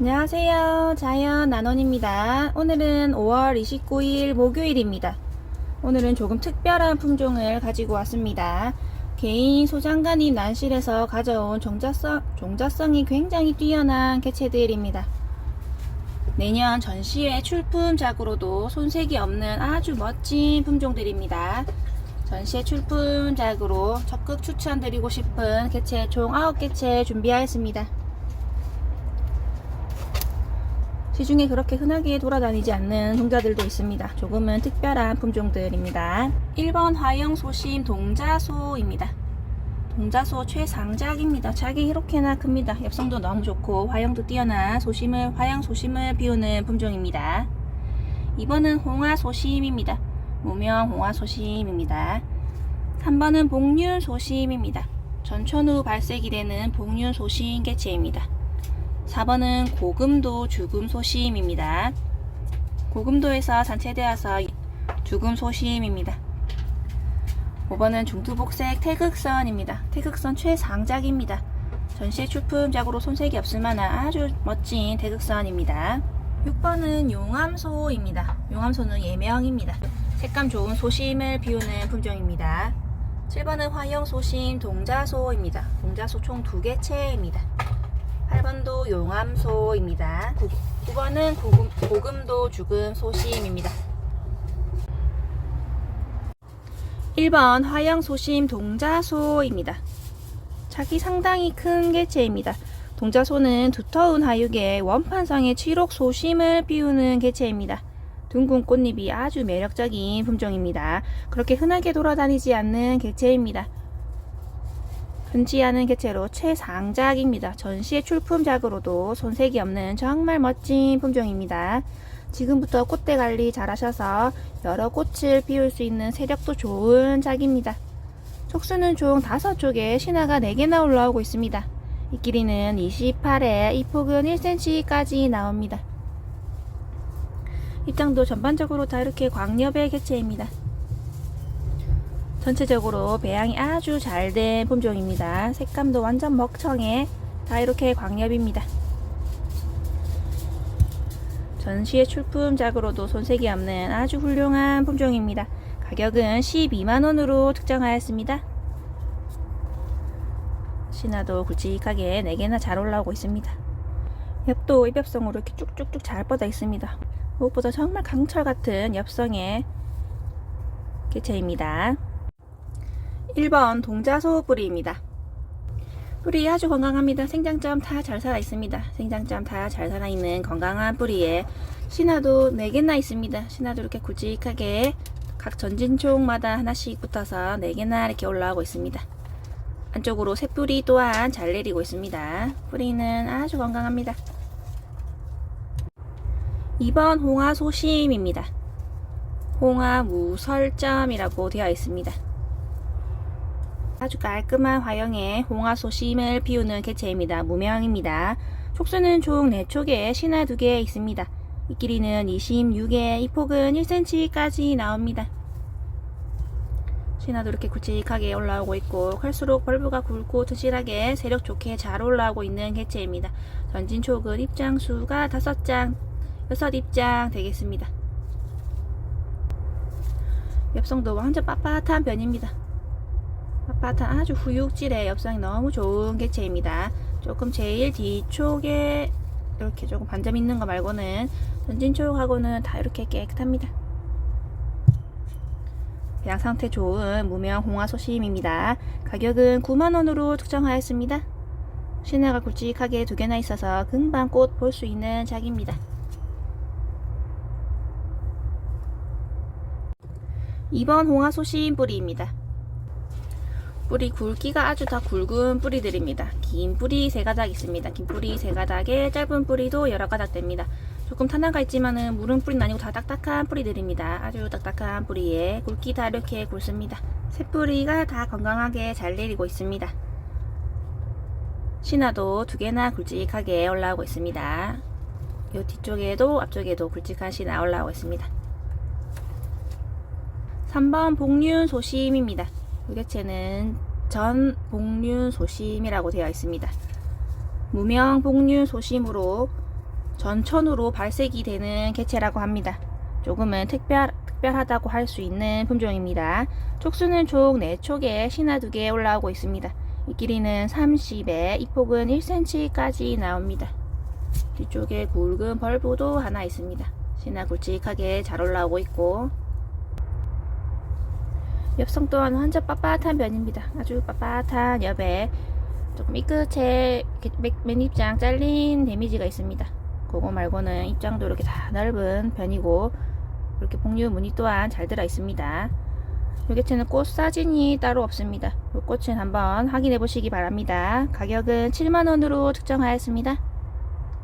안녕하세요. 자연 나논입니다. 오늘은 5월 29일 목요일입니다. 오늘은 조금 특별한 품종을 가지고 왔습니다. 개인 소장가님 난실에서 가져온 종자성, 종자성이 굉장히 뛰어난 개체들입니다. 내년 전시회 출품작으로도 손색이 없는 아주 멋진 품종들입니다. 전시회 출품작으로 적극 추천드리고 싶은 개체 총 9개체 준비하였습니다. 시중에 그렇게 흔하게 돌아다니지 않는 종자들도 있습니다. 조금은 특별한 품종들입니다. 1번 화영 소심 동자소입니다. 동자소 최상작입니다. 작이 이렇게나 큽니다. 엽성도 너무 좋고 화영도 뛰어난 소심을 화양 소심을 비우는 품종입니다. 2번은 홍화 소심입니다. 무명 홍화 소심입니다. 3번은 복륜 소심입니다. 전천 후 발색이 되는 복륜 소심 개체입니다. 4번은 고금도 죽음 소심입니다. 고금도에서 산체되어서 죽음 소심입니다. 5번은 중투복색 태극선입니다. 태극선 최상작입니다. 전시회 출품작으로 손색이 없을 만한 아주 멋진 태극선입니다. 6번은 용암소입니다. 용암소는 예명입니다. 색감 좋은 소심을 비우는 품종입니다. 7번은 화영소심 동자소입니다. 동자소 총 2개체입니다. 8번도 용암소입니다. 9, 번은 고금, 고금도 죽음 소심입니다. 1번 화양소심 동자소입니다. 작이 상당히 큰 개체입니다. 동자소는 두터운 하육에 원판상의 칠옥 소심을 비우는 개체입니다. 둥근 꽃잎이 아주 매력적인 품종입니다. 그렇게 흔하게 돌아다니지 않는 개체입니다. 흔치 않은 개체로 최상작입니다. 전시의 출품작으로도 손색이 없는 정말 멋진 품종입니다. 지금부터 꽃대 관리 잘 하셔서 여러 꽃을 피울 수 있는 세력도 좋은 작입니다. 촉수는 총 5쪽에 신화가 4개나 올라오고 있습니다. 이 길이는 28에 이 폭은 1cm까지 나옵니다. 입장도 전반적으로 다 이렇게 광엽의 개체입니다. 전체적으로 배양이 아주 잘 된 품종입니다. 색감도 완전 먹청해 다 이렇게 광엽입니다. 전시의 출품작으로도 손색이 없는 아주 훌륭한 품종입니다. 가격은 12만원으로 특정하였습니다. 신화도 굵직하게 4개나 잘 올라오고 있습니다. 엽도 입엽성으로 이렇게 쭉쭉쭉 잘 뻗어 있습니다. 무엇보다 정말 강철 같은 엽성의 개체입니다. 1번 동자소 뿌리입니다. 뿌리 아주 건강합니다. 생장점 다 잘 살아 있습니다. 생장점 다 잘 살아 있는 건강한 뿌리에 신화도 4개나 있습니다. 신화도 이렇게 굵직하게 각 전진총마다 하나씩 붙어서 4개나 이렇게 올라오고 있습니다. 안쪽으로 새뿌리 또한 잘 내리고 있습니다. 뿌리는 아주 건강합니다. 2번 홍화 소심입니다. 홍화 무설점이라고 되어 있습니다. 아주 깔끔한 화형의 홍화 소심을 비우는 개체입니다. 무명입니다. 촉수는 총 4촉에 신화 2개 있습니다. 이 길이는 26에 이 폭은 1cm까지 나옵니다. 신화도 이렇게 굵직하게 올라오고 있고 클수록 벌브가 굵고 튼실하게 세력 좋게 잘 올라오고 있는 개체입니다. 전진촉은 입장 수가 5장, 6입장 되겠습니다. 엽성도 완전 빳빳한 편입니다. 빳빳한 아주 후육질의 엽성이 너무 좋은 개체입니다. 조금 제일 뒤쪽에 이렇게 조금 반점 있는 거 말고는 전진촉하고는 다 이렇게 깨끗합니다. 배양 상태 좋은 무명 홍화소심입니다. 가격은 9만원으로 특정하였습니다. 신화가 굵직하게 두 개나 있어서 금방 꽃 볼 수 있는 작입니다. 2번 홍화소심 뿌리입니다. 뿌리 굵기가 아주 다 굵은 뿌리들입니다. 긴 뿌리 세 가닥 있습니다. 긴 뿌리 세 가닥에 짧은 뿌리도 여러 가닥 됩니다. 조금 탄화가 있지만은 무른 뿌리는 아니고 다 딱딱한 뿌리들입니다. 아주 딱딱한 뿌리에 굵기 다 이렇게 굵습니다. 새 뿌리가 다 건강하게 잘 내리고 있습니다. 신화도 두 개나 굵직하게 올라오고 있습니다. 이 뒤쪽에도 앞쪽에도 굵직한 신화 올라오고 있습니다. 3번 복륜 소심입니다. 이 개체는 전 복륜 소심이라고 되어 있습니다. 무명 복륜 소심으로 전천으로 발색이 되는 개체라고 합니다. 조금은 특별, 특별하다고 할 수 있는 품종입니다. 촉수는 총 4촉에 신화 2개 올라오고 있습니다. 이 길이는 30에 이 폭은 1cm까지 나옵니다. 뒤쪽에 굵은 벌브도 하나 있습니다. 신화 굵직하게 잘 올라오고 있고 엽성 또한 완전 빳빳한 편입니다. 아주 빳빳한 엽에 조금 이 끝에 맨- 맨 입장 잘린 데미지가 있습니다. 그거 말고는 입장도 이렇게 다 넓은 편이고 이렇게 복류 무늬 또한 잘 들어 있습니다. 이 개체는 꽃 사진이 따로 없습니다. 이 꽃은 한번 확인해 보시기 바랍니다. 가격은 7만원으로 측정하였습니다.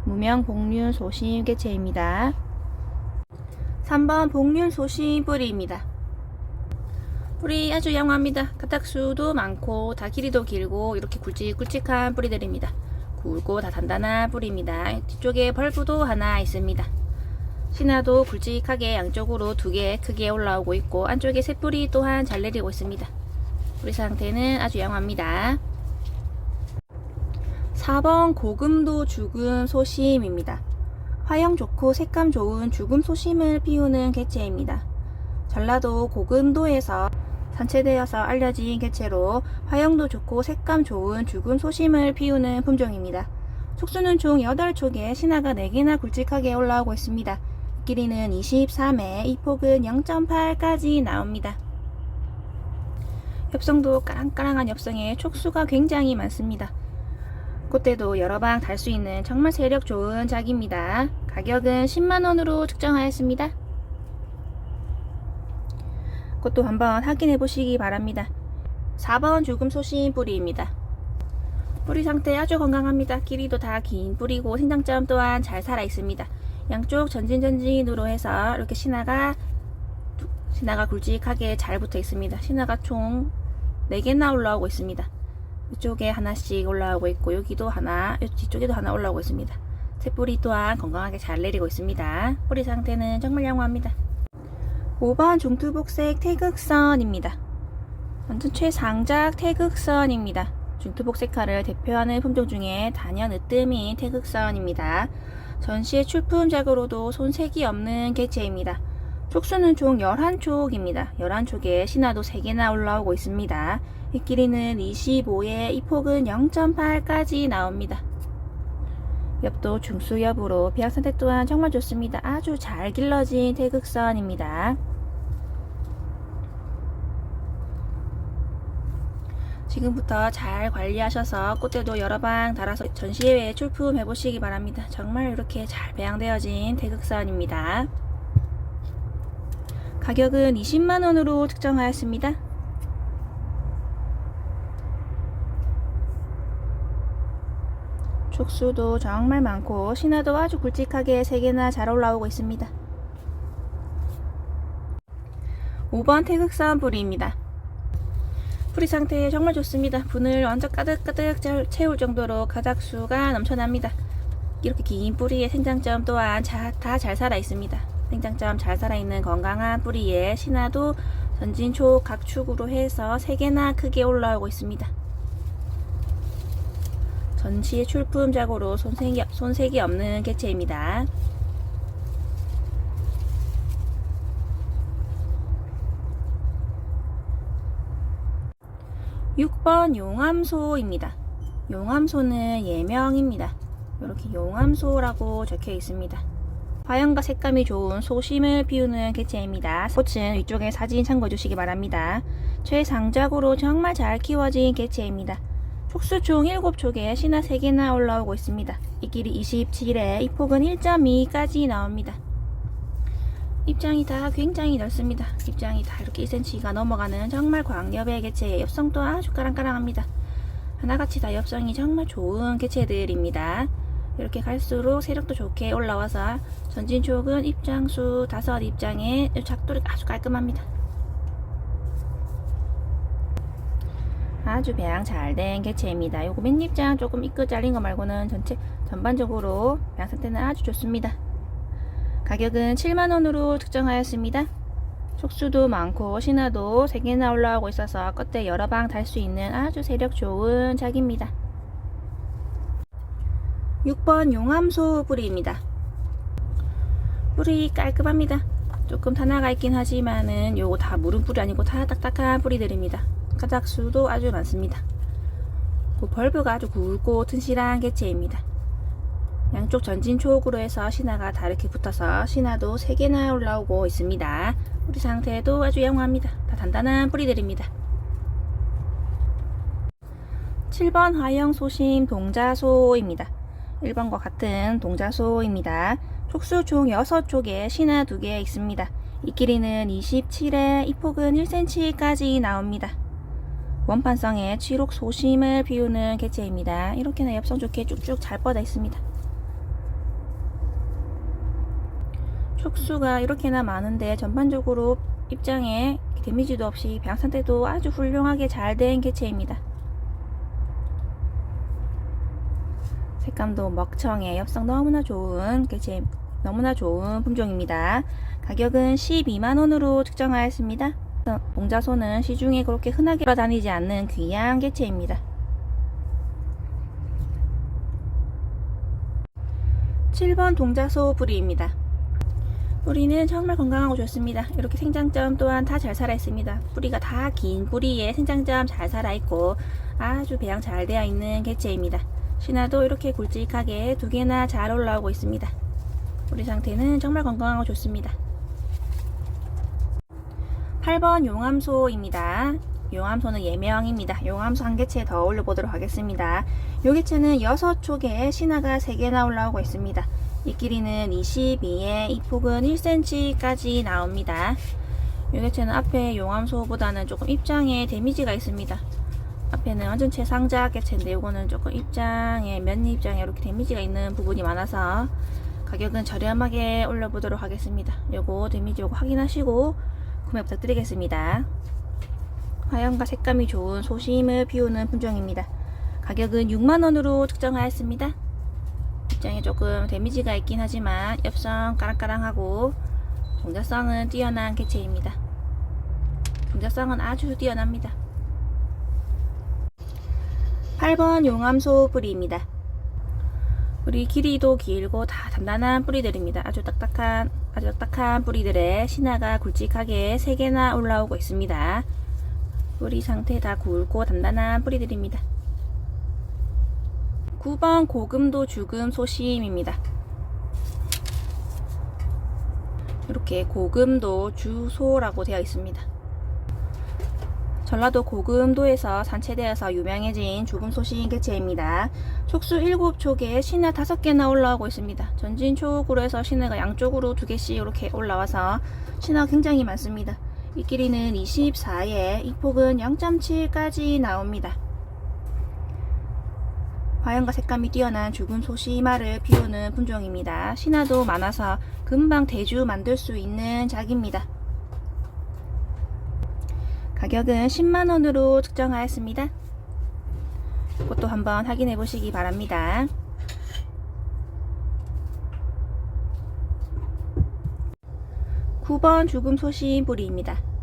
무명 복륜 소심 개체입니다. 3번 복륜 소심 뿌리입니다. 뿌리 아주 양호합니다. 가닥수도 많고 다 길이도 길고 이렇게 굵직굵직한 뿌리들입니다. 굵고 다 단단한 뿌리입니다. 뒤쪽에 벌브도 하나 있습니다. 신화도 굵직하게 양쪽으로 두 개 크게 올라오고 있고 안쪽에 새 뿌리 또한 잘 내리고 있습니다. 뿌리 상태는 아주 양호합니다. 4번 고금도 죽음 소심입니다. 화형 좋고 색감 좋은 죽음 소심을 피우는 개체입니다. 전라도 고금도에서 산채되어서 알려진 개체로 화형도 좋고 색감 좋은 죽음 소심을 피우는 품종입니다. 촉수는 총 8촉에 신화가 4개나 굵직하게 올라오고 있습니다. 길이는 23에 이 폭은 0.8까지 나옵니다. 엽성도 까랑까랑한 엽성에 촉수가 굉장히 많습니다. 꽃대도 여러 방 달 수 있는 정말 세력 좋은 작입니다. 가격은 10만원으로 측정하였습니다. 꽃도 한번 확인해 보시기 바랍니다. 4번 죽음 소심 뿌리입니다. 뿌리 상태 아주 건강합니다. 길이도 다 긴 뿌리고 생장점 또한 잘 살아 있습니다. 양쪽 전진전진으로 해서 이렇게 신화가 신화가 굵직하게 잘 붙어 있습니다. 신화가 총 4개나 올라오고 있습니다. 이쪽에 하나씩 올라오고 있고 여기도 하나, 이 뒤쪽에도 하나 올라오고 있습니다. 새뿌리 또한 건강하게 잘 내리고 있습니다. 뿌리 상태는 정말 양호합니다. 5번 중투복색 태극선입니다. 완전 최상작 태극선입니다. 중투복색화를 대표하는 품종 중에 단연 으뜸인 태극선입니다. 전시의 출품작으로도 손색이 없는 개체입니다. 촉수는 총 11촉입니다. 11촉에 신화도 3개나 올라오고 있습니다. 이 길이는 25에 이 폭은 0.8까지 나옵니다. 엽도 중수엽으로 비약 상태 또한 정말 좋습니다. 아주 잘 길러진 태극선입니다. 지금부터 잘 관리하셔서 꽃대도 여러 방 달아서 전시회에 출품해 보시기 바랍니다. 정말 이렇게 잘 배양되어진 태극선입니다. 가격은 20만원으로 측정하였습니다. 촉수도 정말 많고 신화도 아주 굵직하게 3개나 잘 올라오고 있습니다. 5번 태극선 뿌리입니다. 뿌리 상태 정말 좋습니다. 분을 완전 가득가득 잘 채울 정도로 가닥수가 넘쳐납니다. 이렇게 긴 뿌리의 생장점 또한 다 잘 살아 있습니다. 생장점 잘 살아있는 건강한 뿌리에 신화도 전진초 각축으로 해서 3개나 크게 올라오고 있습니다. 전시의 출품작으로 손색이, 손색이 없는 개체입니다. 육번 용암소입니다. 용암소는 예명입니다. 이렇게 용암소라고 적혀 있습니다. 화형과 색감이 좋은 소심을 피우는 개체입니다. 꽃은 위쪽에 사진 참고해 주시기 바랍니다. 최상작으로 정말 잘 키워진 개체입니다. 촉수 총 7촉에 신화 3개나 올라오고 있습니다. 이 길이 27에 이 폭은 1.2까지 나옵니다. 입장이 다 굉장히 넓습니다. 입장이 다 이렇게 1cm가 넘어가는 정말 광엽의 개체의 엽성 도 아주 까랑까랑합니다. 하나같이 다 엽성이 정말 좋은 개체들입니다. 이렇게 갈수록 세력도 좋게 올라와서 전진촉은 입장수 5 입장에 작도가 아주 깔끔합니다. 아주 배양 잘 된 개체입니다. 요거 맨 입장 조금 이끌 잘린 거 말고는 전체 전반적으로 배양 상태는 아주 좋습니다. 가격은 7만원으로 측정하였습니다. 촉수도 많고 신화도 3개나 올라오고 있어서 껍데 여러 방 달 수 있는 아주 세력 좋은 작입니다. 6번 용암소 뿌리입니다. 뿌리 깔끔합니다. 조금 타나가 있긴 하지만은 요거 다 무른 뿌리 아니고 다 딱딱한 뿌리들입니다. 가닥수도 아주 많습니다. 그 벌브가 아주 굵고 튼실한 개체입니다. 양쪽 전진 초옥으로 해서 신화가 다 이렇게 붙어서 신화도 3개나 올라오고 있습니다. 뿌리 상태도 아주 양호합니다. 다 단단한 뿌리들입니다. 7번 화형 소심 동자소입니다. 1번과 같은 동자소입니다. 촉수 총 6쪽에 신화 2개 있습니다. 이 길이는 27에 이 폭은 1cm까지 나옵니다. 원판성에 취록 소심을 비우는 개체입니다. 이렇게나 엽성 좋게 쭉쭉 잘 뻗어 있습니다. 촉수가 이렇게나 많은데 전반적으로 입장에 데미지도 없이 배양 상태도 아주 훌륭하게 잘 된 개체입니다. 색감도 먹청해 엽성 너무나 좋은 개체 너무나 좋은 품종입니다. 가격은 12만원으로 측정하였습니다. 동자소는 시중에 그렇게 흔하게 돌아다니지 않는 귀한 개체입니다. 7번 동자소 뿌리입니다. 뿌리는 정말 건강하고 좋습니다. 이렇게 생장점 또한 다 잘 살아 있습니다. 뿌리가 다 긴 뿌리에 생장점 잘 살아 있고 아주 배양 잘 되어 있는 개체입니다. 신화도 이렇게 굵직하게 두 개나 잘 올라오고 있습니다. 뿌리 상태는 정말 건강하고 좋습니다. 8번 용암소입니다. 용암소는 예명입니다. 용암소 한 개체 더 올려보도록 하겠습니다. 요 개체는 6촉에 신화가 3개나 올라오고 있습니다. 이 길이는 22에 이 폭은 1cm까지 나옵니다. 요 개체는 앞에 용암소보다는 조금 입장에 데미지가 있습니다. 앞에는 완전 최상자 개체인데 요거는 조금 입장에 면 입장에 이렇게 데미지가 있는 부분이 많아서 가격은 저렴하게 올려보도록 하겠습니다. 요거 데미지 요거 확인하시고 구매 부탁드리겠습니다. 화형과 색감이 좋은 소심을 비우는 품종입니다. 가격은 6만원으로 측정하였습니다. 입장에 조금 데미지가 있긴 하지만 엽성 까랑까랑하고 종자성은 뛰어난 개체입니다. 종자성은 아주 뛰어납니다. 8번 용암소 뿌리입니다. 뿌리 길이도 길고 다 단단한 뿌리들입니다. 아주 딱딱한 아주 딱딱한 뿌리들에 신화가 굵직하게 3개나 올라오고 있습니다. 뿌리 상태 다 굵고 단단한 뿌리들입니다. 9번 고금도 죽음 소심입니다. 이렇게 고금도 주소라고 되어 있습니다. 전라도 고금도에서 산채되어서 유명해진 소심 개체입니다. 촉수 7촉에 신화 5개나 올라오고 있습니다. 전진 촉으로 해서 신화가 양쪽으로 2개씩 이렇게 올라와서 신화가 굉장히 많습니다. 이 길이는 24에 이 폭은 0.7까지 나옵니다. 화형과 색감이 뛰어난 죽은 소심화를 비우는 품종입니다. 신화도 많아서 금방 대주 만들 수 있는 작입니다. 가격은 10만원으로 측정하였습니다. 그것도 한번 확인해 보시기 바랍니다. (9번) 죽음 소심 뿌리입니다.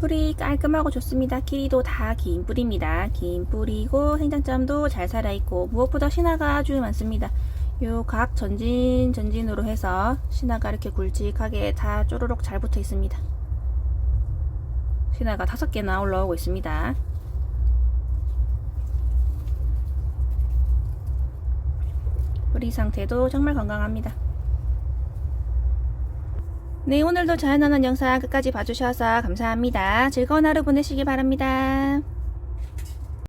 뿌리 깔끔하고 좋습니다. 길이도 다 긴 뿌리입니다. 긴 뿌리고 생장점도 잘 살아있고 무엇보다 신화가 아주 많습니다. 요 각 전진 전진으로 해서 신화가 이렇게 굵직하게 다 쪼르륵 잘 붙어 있습니다. 신화가 다섯 개나 올라오고 있습니다. 뿌리 상태도 정말 건강합니다. 네, 오늘도 자연하는 영상 끝까지 봐주셔서 감사합니다. 즐거운 하루 보내시기 바랍니다.